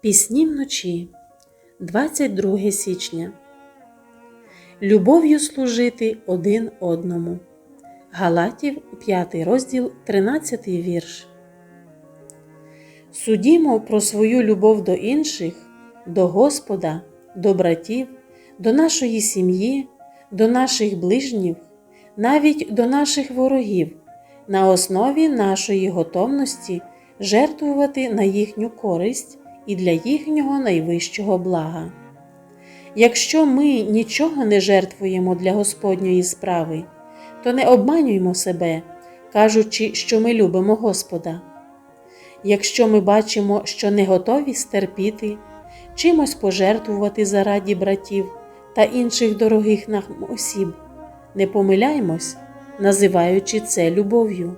Пісні вночі, 22 січня. Любов'ю служити один одному. Галатів, 5 розділ, 13 вірш. Судімо про свою любов до інших, до Господа, до братів, до нашої сім'ї, до наших ближніх, навіть до наших ворогів, на основі нашої готовності жертвувати на їхню користь і для їхнього найвищого блага. Якщо ми нічого не жертвуємо для Господньої справи, то не обманюймо себе, кажучи, що ми любимо Господа. Якщо ми бачимо, що не готові стерпіти, чимось пожертвувати зараді братів та інших дорогих нам осіб, не помиляймось, називаючи це любов'ю.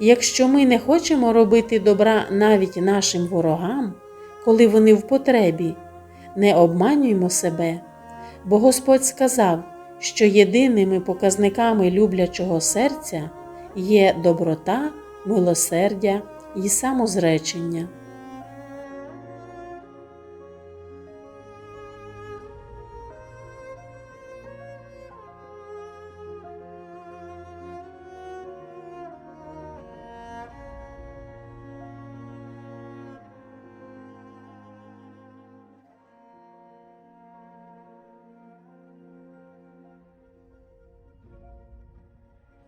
Якщо ми не хочемо робити добра навіть нашим ворогам, коли вони в потребі, не обманюймо себе, бо Господь сказав, що єдиними показниками люблячого серця є доброта, милосердя і самозречення.